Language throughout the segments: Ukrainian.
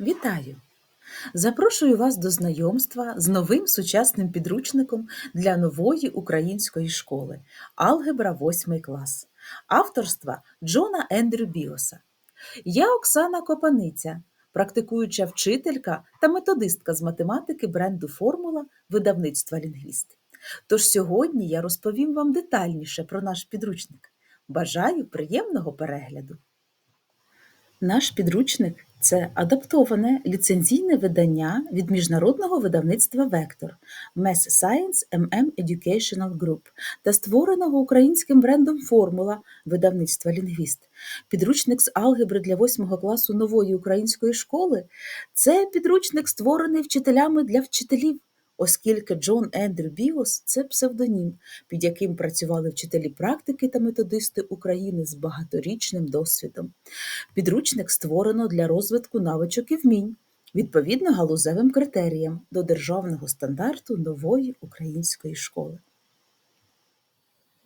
Вітаю! Запрошую вас до знайомства з новим сучасним підручником для нової української школи Алгебра 8 клас авторства Джона Ендрю Біоса. Я Оксана Копаниця, практикуюча вчителька та методистка з математики бренду Формула видавництва Лінгвіст. Тож сьогодні я розповім вам детальніше про наш підручник. Бажаю приємного перегляду! Наш підручник це адаптоване ліцензійне видання від міжнародного видавництва Вектор Mass Science MM Educational Group та створеного українським брендом Формула видавництва Лінгвіст. Підручник з алгебри для 8 класу нової української школи це підручник, створений вчителями для вчителів оскільки Джон Ендрю Біос це псевдонім, під яким працювали вчителі практики та методисти України з багаторічним досвідом. Підручник створено для розвитку навичок і вмінь, відповідно галузевим критеріям до державного стандарту нової української школи.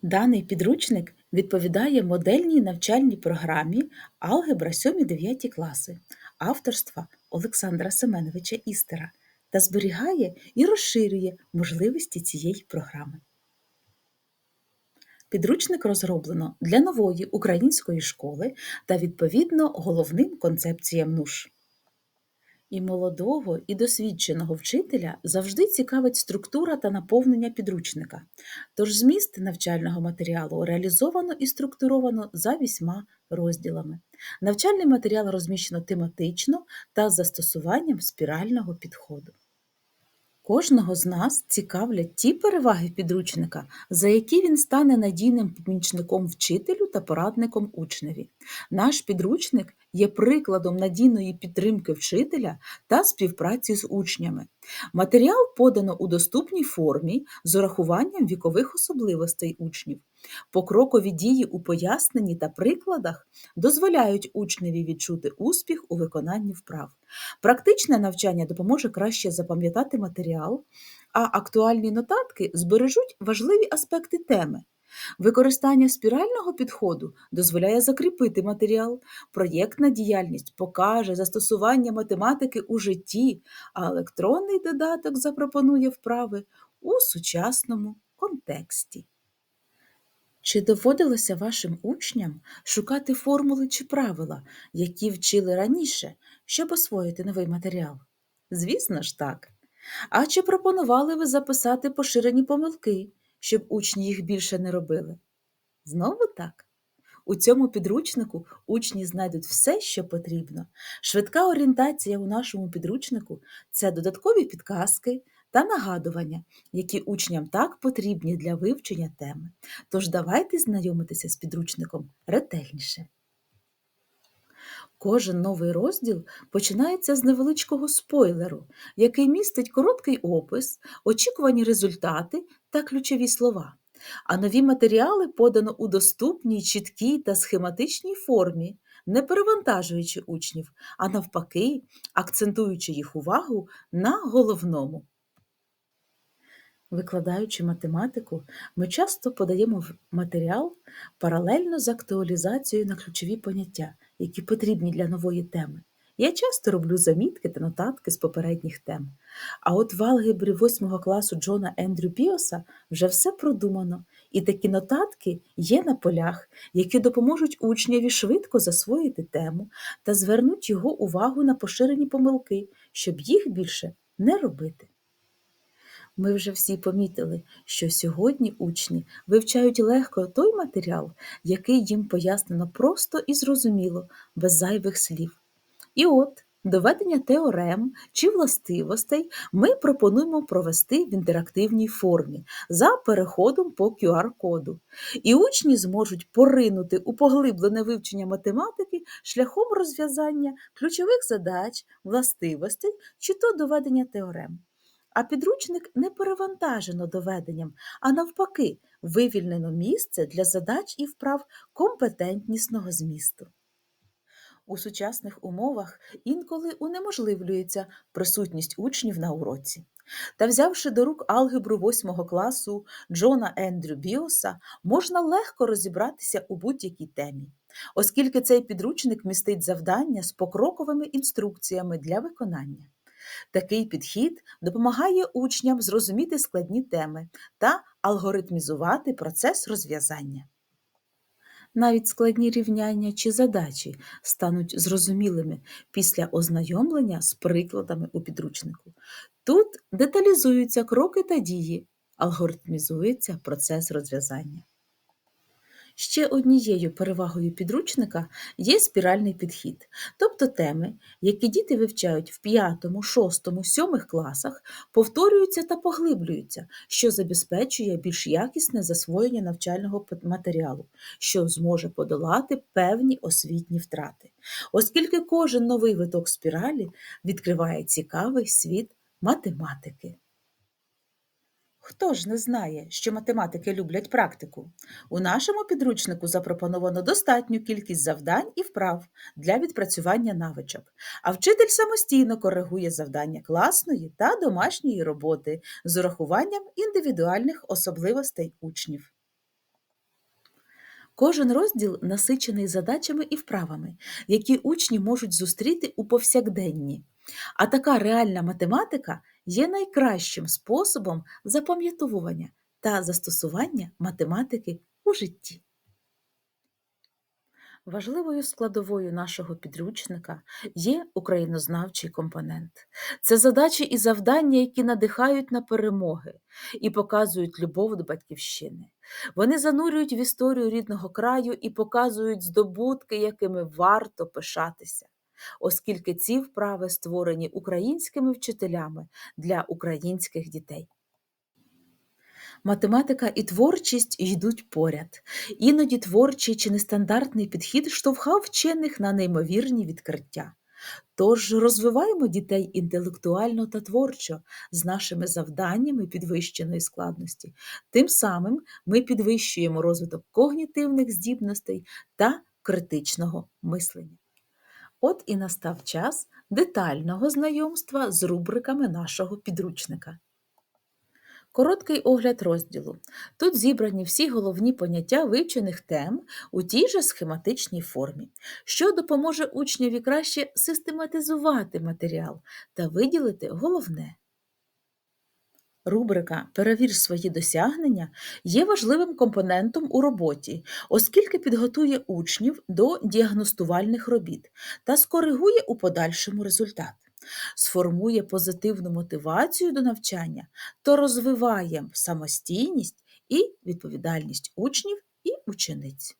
Даний підручник відповідає модельній навчальній програмі Алгебра 7-9 класи авторства Олександра Семеновича Істера та зберігає і розширює можливості цієї програми. Підручник розроблено для нової української школи та відповідно головним концепціям НУШ. І молодого, і досвідченого вчителя завжди цікавить структура та наповнення підручника, тож зміст навчального матеріалу реалізовано і структуровано за вісьма розділами. Навчальний матеріал розміщено тематично та з застосуванням спірального підходу. Кожного з нас цікавлять ті переваги підручника, за які він стане надійним помічником вчителю та порадником учневі. Наш підручник є прикладом надійної підтримки вчителя та співпраці з учнями. Матеріал подано у доступній формі з урахуванням вікових особливостей учнів. Покрокові дії у поясненні та прикладах дозволяють учневі відчути успіх у виконанні вправ. Практичне навчання допоможе краще запам'ятати матеріал, а актуальні нотатки збережуть важливі аспекти теми. Використання спірального підходу дозволяє закріпити матеріал, проєктна діяльність покаже застосування математики у житті, а електронний додаток запропонує вправи у сучасному контексті. Чи доводилося вашим учням шукати формули чи правила, які вчили раніше, щоб освоїти новий матеріал? Звісно ж так. А чи пропонували ви записати поширені помилки, щоб учні їх більше не робили? Знову так. У цьому підручнику учні знайдуть все, що потрібно. Швидка орієнтація у нашому підручнику це додаткові підказки та нагадування, які учням так потрібні для вивчення теми. Тож давайте знайомитися з підручником ретельніше. Кожен новий розділ починається з невеличкого спойлеру, який містить короткий опис, очікувані результати та ключові слова. А нові матеріали подано у доступній, чіткій та схематичній формі, не перевантажуючи учнів, а навпаки, акцентуючи їх увагу на головному. Викладаючи математику, ми часто подаємо матеріал паралельно з актуалізацією на ключові поняття, які потрібні для нової теми. Я часто роблю замітки та нотатки з попередніх тем. А от в алгебрі 8 класу Джона Ендрю Піоса вже все продумано, і такі нотатки є на полях, які допоможуть учневі швидко засвоїти тему та звернуть його увагу на поширені помилки, щоб їх більше не робити. Ми вже всі помітили, що сьогодні учні вивчають легко той матеріал, який їм пояснено просто і зрозуміло, без зайвих слів. І от доведення теорем чи властивостей ми пропонуємо провести в інтерактивній формі за переходом по QR-коду. І учні зможуть поринути у поглиблене вивчення математики шляхом розв'язання ключових задач, властивостей чи то доведення теорем. А підручник не перевантажено доведенням, а навпаки, вивільнено місце для задач і вправ компетентнісного змісту. У сучасних умовах інколи унеможливлюється присутність учнів на уроці. Та, взявши до рук алгебру 8 класу Джона Ендрю Біоса, можна легко розібратися у будь-якій темі. оскільки цей підручник містить завдання з покроковими інструкціями для виконання. Такий підхід допомагає учням зрозуміти складні теми та алгоритмізувати процес розв'язання. Навіть складні рівняння чи задачі стануть зрозумілими після ознайомлення з прикладами у підручнику. Тут деталізуються кроки та дії, алгоритмізується процес розв'язання. Ще однією перевагою підручника є спіральний підхід, тобто теми, які діти вивчають в 5, 6, 7 класах, повторюються та поглиблюються, що забезпечує більш якісне засвоєння навчального матеріалу, що зможе подолати певні освітні втрати, оскільки кожен новий виток спіралі відкриває цікавий світ математики. Хто ж не знає, що математики люблять практику? У нашому підручнику запропоновано достатню кількість завдань і вправ для відпрацювання навичок, а вчитель самостійно коригує завдання класної та домашньої роботи з урахуванням індивідуальних особливостей учнів. Кожен розділ насичений задачами і вправами, які учні можуть зустріти у повсякденні. А така реальна математика є найкращим способом запам'ятовування та застосування математики у житті. Важливою складовою нашого підручника є українознавчий компонент. Це задачі і завдання, які надихають на перемоги і показують любов до батьківщини. Вони занурюють в історію рідного краю і показують здобутки, якими варто пишатися оскільки ці вправи створені українськими вчителями для українських дітей. Математика і творчість йдуть поряд. Іноді творчий чи нестандартний підхід штовхав вчених на неймовірні відкриття. Тож розвиваємо дітей інтелектуально та творчо з нашими завданнями підвищеної складності. Тим самим ми підвищуємо розвиток когнітивних здібностей та критичного мислення. От і настав час детального знайомства з рубриками нашого підручника. Короткий огляд розділу. Тут зібрані всі головні поняття вивчених тем у тій же схематичній формі, що допоможе учневі краще систематизувати матеріал та виділити головне. Рубрика Перевір свої досягнення є важливим компонентом у роботі, оскільки підготує учнів до діагностувальних робіт та скоригує у подальшому результат, сформує позитивну мотивацію до навчання та розвиває самостійність і відповідальність учнів і учениць.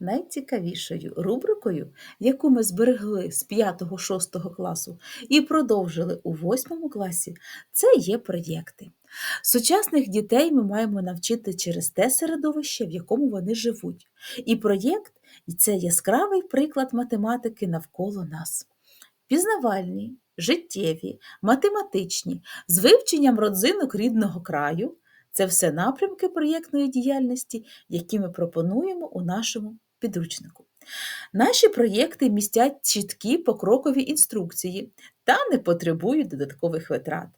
Найцікавішою рубрикою, яку ми зберегли з 5-6 класу і продовжили у 8 класі, це є проєкти. Сучасних дітей ми маємо навчити через те середовище, в якому вони живуть. І проєкт це яскравий приклад математики навколо нас. Пізнавальні, життєві, математичні, з вивченням родзинок рідного краю це все напрямки проєктної діяльності, які ми пропонуємо у нашому підручнику. Наші проєкти містять чіткі покрокові інструкції та не потребують додаткових витрат.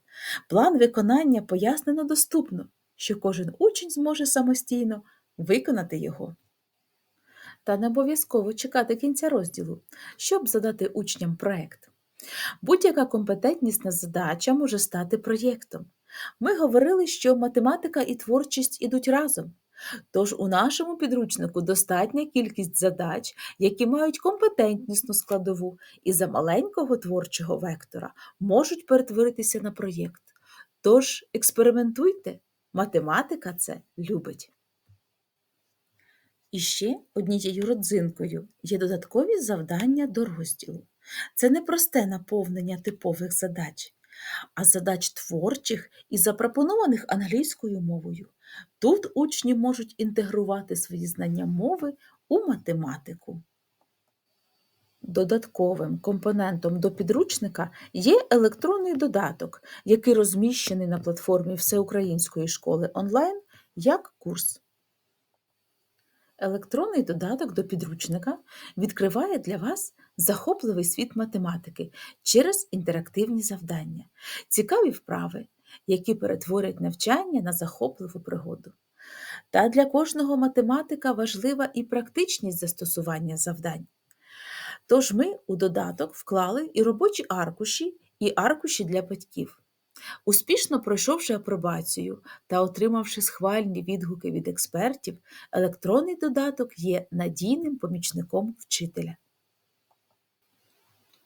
План виконання пояснено доступно, що кожен учень зможе самостійно виконати його. Та не обов'язково чекати кінця розділу, щоб задати учням проєкт. Будь-яка компетентнісна задача може стати проєктом. Ми говорили, що математика і творчість ідуть разом. Тож у нашому підручнику достатня кількість задач, які мають компетентнісну складову і за маленького творчого вектора можуть перетворитися на проєкт. Тож експериментуйте, математика це любить. І ще однією родзинкою є додаткові завдання до розділу. Це не просте наповнення типових задач, а задач творчих і запропонованих англійською мовою. Тут учні можуть інтегрувати свої знання мови у математику. Додатковим компонентом до підручника є електронний додаток, який розміщений на платформі Всеукраїнської школи онлайн як курс. Електронний додаток до підручника відкриває для вас захопливий світ математики через інтерактивні завдання, цікаві вправи, які перетворять навчання на захопливу пригоду. Та для кожного математика важлива і практичність застосування завдань. Тож ми у додаток вклали і робочі аркуші, і аркуші для батьків. Успішно пройшовши апробацію та отримавши схвальні відгуки від експертів, електронний додаток є надійним помічником вчителя.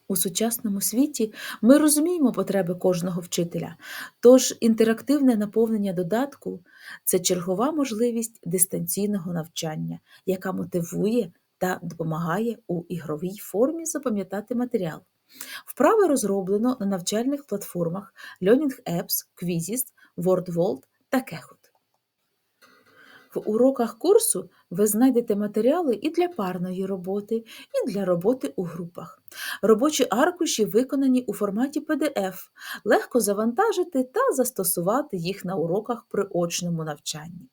У сучасному світі ми розуміємо потреби кожного вчителя, тож інтерактивне наповнення додатку це чергова можливість дистанційного навчання, яка мотивує та допомагає у ігровій формі запам'ятати матеріал. Вправи розроблено на навчальних платформах Learning Apps, Quizzist, WordVolt та Kahoot. В уроках курсу ви знайдете матеріали і для парної роботи, і для роботи у групах. Робочі аркуші виконані у форматі PDF, легко завантажити та застосувати їх на уроках при очному навчанні.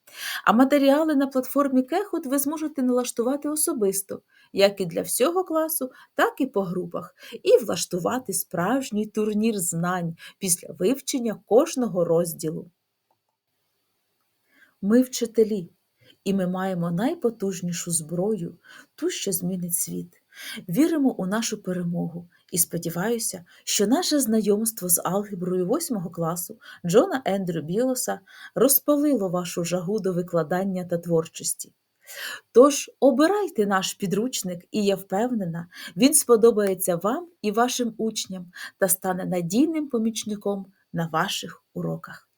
А матеріали на платформі Kahoot ви зможете налаштувати особисто, як і для всього класу, так і по групах, і влаштувати справжній турнір знань після вивчення кожного розділу. Ми вчителі, і ми маємо найпотужнішу зброю, ту, що змінить світ. Віримо у нашу перемогу і сподіваюся, що наше знайомство з алгеброю 8 класу Джона Ендрю Білоса розпалило вашу жагу до викладання та творчості. Тож обирайте наш підручник, і я впевнена, він сподобається вам і вашим учням та стане надійним помічником на ваших уроках.